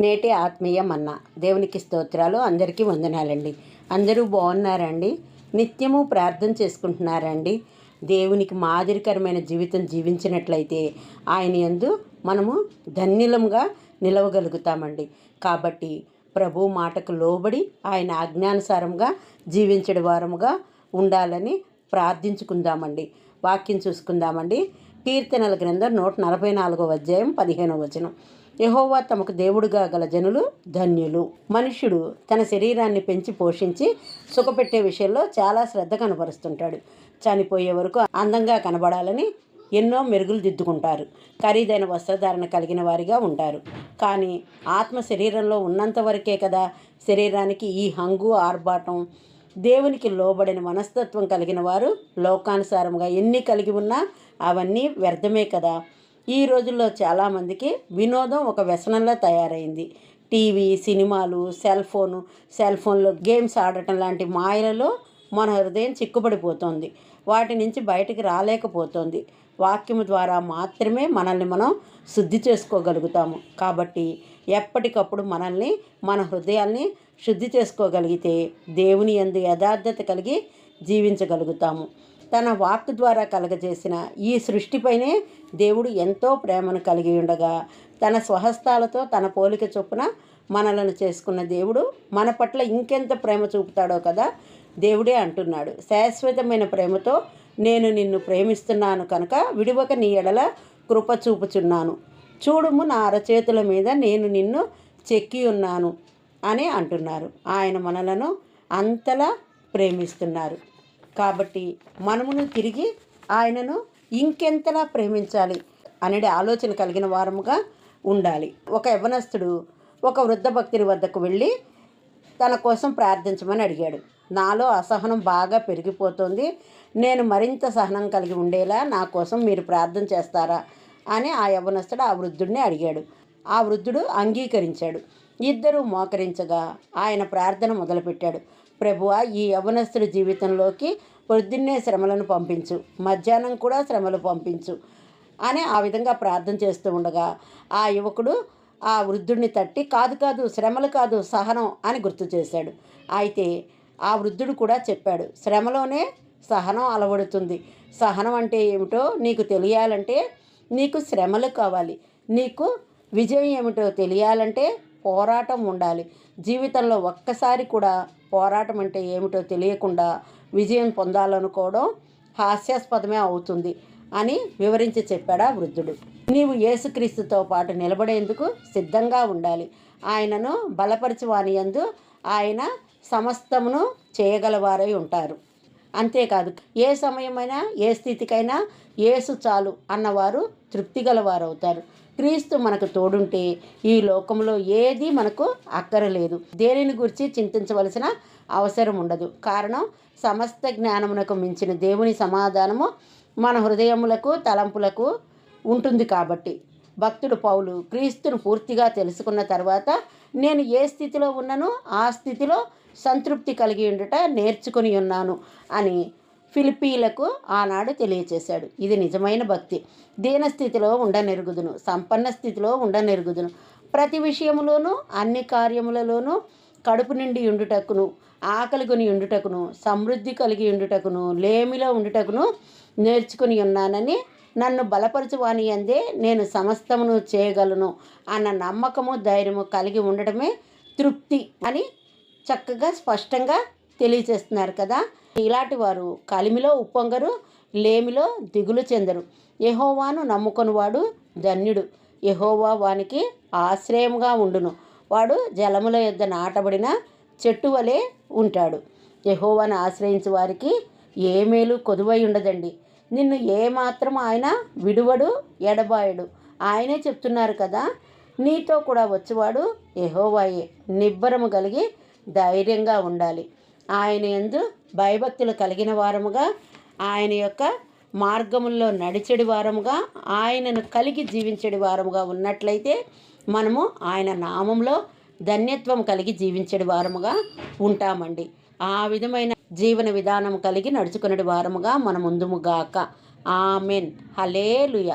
నేటి ఆత్మీయ మన్న దేవునికి స్తోత్రాలు అందరికీ వందనాలండి. అందరూ బాగున్నారండి? నిత్యము ప్రార్థన చేసుకుంటున్నారండి? దేవునికి మాదిరికరమైన జీవితం జీవించినట్లయితే ఆయన యందు మనము ధన్యులంగా నిలవగలుగుతామండి. కాబట్టి ప్రభు మాటకు లోబడి ఆయన ఆజ్ఞానుసారంగా జీవించడి వారముగా ఉండాలని ప్రార్థించుకుందామండి. వాక్యం చూసుకుందామండి. కీర్తనల గ్రంథం నూట నలభై నాలుగో అధ్యాయం పదిహేనవ వచనం. యహోవా తమకు దేవుడుగా గల జనులు ధన్యులు. మనుష్యుడు తన శరీరాన్ని పెంచి పోషించి సుఖపెట్టే విషయంలో చాలా శ్రద్ధ కనపరుస్తుంటాడు చనిపోయే వరకు అందంగా కనబడాలని ఎన్నో మెరుగులు దిద్దుకుంటారు. ఖరీదైన వస్త్రధారణ కలిగిన వారిగా ఉంటారు. కానీ ఆత్మ శరీరంలో ఉన్నంత వరకే కదా శరీరానికి ఈ హంగు ఆర్భాటం దేవునికి లోబడిన మనస్తత్వం కలిగిన వారు లోకానుసారంగా ఎన్ని కలిగి ఉన్నా అవన్నీ వ్యర్థమే కదా. ఈ రోజుల్లో చాలామందికి వినోదం ఒక వ్యసనంలా తయారైంది. టీవీ సినిమాలు సెల్ ఫోను సెల్ ఫోన్లో గేమ్స్ ఆడటం లాంటి మాయలలో మన హృదయం చిక్కుబడిపోతుంది. వాటి నుంచి బయటికి రాలేకపోతుంది. వాక్యము ద్వారా మాత్రమే మనల్ని మనం శుద్ధి చేసుకోగలుగుతాము. కాబట్టి ఎప్పటికప్పుడు మనల్ని మన హృదయాల్ని శుద్ధి చేసుకోగలిగితే దేవుని ఎందు యథార్థత కలిగి జీవించగలుగుతాము. తన వాక్ ద్వారా కలగజేసిన ఈ సృష్టిపైనే దేవుడు ఎంతో ప్రేమను కలిగి ఉండగా తన స్వహస్తాలతో తన పోలిక చొప్పున మనలను చేసుకున్న దేవుడు మన పట్ల ఇంకెంత ప్రేమ చూపుతాడో కదా దేవుడే అంటున్నాడు. శాశ్వతమైన ప్రేమతో నేను నిన్ను ప్రేమిస్తున్నాను కనుక విడివక నీ ఎడల కృప చూపుచున్నాను. చూడుము నా అరచేతుల మీద నేను నిన్ను చెక్కి ఉన్నాను. అని అంటున్నారు. ఆయన మనలను అంతలా ప్రేమిస్తున్నారు. కాబట్టి మనమును తిరిగి ఆయనను ఇంకెంతలా ప్రేమించాలి అనే ఆలోచన కలిగిన వారముగా ఉండాలి. ఒక యవనస్తుడు ఒక వృద్ధ భక్తుని వద్దకు వెళ్ళి తన కోసం ప్రార్థించమని అడిగాడు. నాలో అసహనం బాగా పెరిగిపోతుంది. నేను మరింత సహనం కలిగి ఉండేలా నా కోసం మీరు ప్రార్థన చేస్తారా అని ఆ యవనస్తుడు ఆ వృద్ధుడిని అడిగాడు. ఆ వృద్ధుడు అంగీకరించాడు. ఇద్దరూ మోకరించగా ఆయన ప్రార్థన మొదలుపెట్టాడు. ప్రభువా ఈ యవనస్తుడి జీవితంలోకి పొద్దున్నే శ్రమలను పంపించు మధ్యాహ్నం కూడా శ్రమలు పంపించు అని ఆ విధంగా ప్రార్థన చేస్తూ ఉండగా ఆ యువకుడు ఆ వృద్ధుడిని తట్టి కాదు కాదు శ్రమలు కాదు సహనం అని గుర్తు చేశాడు. అయితే ఆ వృద్ధుడు కూడా చెప్పాడు శ్రమలోనే సహనం అలవడుతుంది. సహనం అంటే ఏమిటో నీకు తెలియాలంటే నీకు శ్రమలు కావాలి. నీకు విజయం ఏమిటో తెలియాలంటే పోరాటం ఉండాలి. జీవితంలో ఒక్కసారి కూడా పోరాటం అంటే ఏమిటో తెలియకుండా విజయం పొందాలనుకోవడం హాస్యాస్పదమే అవుతుంది అని వివరించి చెప్పాడా వృద్ధుడు. నీవు యేసుక్రీస్తుతో పాటు నిలబడేందుకు సిద్ధంగా ఉండాలి. ఆయనను బలపరచువానియందు ఆయన సమస్తమును చేయగలవారై ఉంటారు. అంతేకాదు ఏ సమయమైనా ఏ స్థితికైనా ఏసు చాలు అన్నవారు తృప్తి గలవారు అవుతారు క్రీస్తు మనకు తోడుంటే ఈ లోకంలో ఏది మనకు అక్కరలేదు. దేనిని గురించి చింతించవలసిన అవసరం ఉండదు. కారణం సమస్త జ్ఞానమునకు మించిన దేవుని సమాధానము మన హృదయములకు తలంపులకు ఉంటుంది కాబట్టి. భక్తుడు పౌలు క్రీస్తును పూర్తిగా తెలుసుకున్న తర్వాత నేను ఏ స్థితిలో ఉన్ననో ఆ స్థితిలో సంతృప్తి కలిగి ఉండుట నేర్చుకుని ఉన్నాను అని ఫిలిపీలకు ఆనాడు తెలియచేశాడు. ఇది నిజమైన భక్తి. దీన స్థితిలో ఉండనెరుగుదును. సంపన్న స్థితిలో ఉండనెరుగుదును. ప్రతి విషయములోనూ అన్ని కార్యములలోనూ కడుపు నిండి ఉండుటకును ఆకలి కొని ఉండుటకును సమృద్ధి కలిగి ఉండుటకును లేమిలో ఉండుటకును నేర్చుకుని ఉన్నానని నన్ను బలపరచువాని అందే నేను సమస్తమును చేయగలను అన్న నమ్మకము ధైర్యము కలిగి ఉండటమే తృప్తి అని చక్కగా స్పష్టంగా తెలియజేస్తున్నారు కదా. ఇలాంటి వారు కలిమిలో ఉప్పొంగరు లేమిలో దిగులు చెందరు. యహోవాను నమ్ముకొనివాడు ధన్యుడు. యహోవా వానికి ఆశ్రయంగా ఉండును. వాడు జలముల యొద్ద నాటబడిన చెట్టు వలె ఉంటాడు. యహోవాను ఆశ్రయించే వారికి ఏ మేలు కొదువై ఉండదండి. నిన్ను ఏమాత్రం ఆయన విడువడు ఎడబాయడు. ఆయనే చెప్తున్నారు కదా నీతో కూడా వచ్చేవాడు యహోవాయే. నిబ్బరము కలిగి ధైర్యంగా ఉండాలి. ఆయన ఎందు భయభక్తులు కలిగిన వారముగా ఆయన యొక్క మార్గముల్లో నడిచెడి వారముగా ఆయనను కలిగి జీవించడి వారముగా ఉన్నట్లయితే మనము ఆయన నామంలో ధన్యత్వం కలిగి జీవించడి వారముగా ఉంటామండి. ఆ విధమైన జీవన విధానం కలిగి నడుచుకునే వారముగా మన ముందుముగాక ఆమెన్. హలేలుయ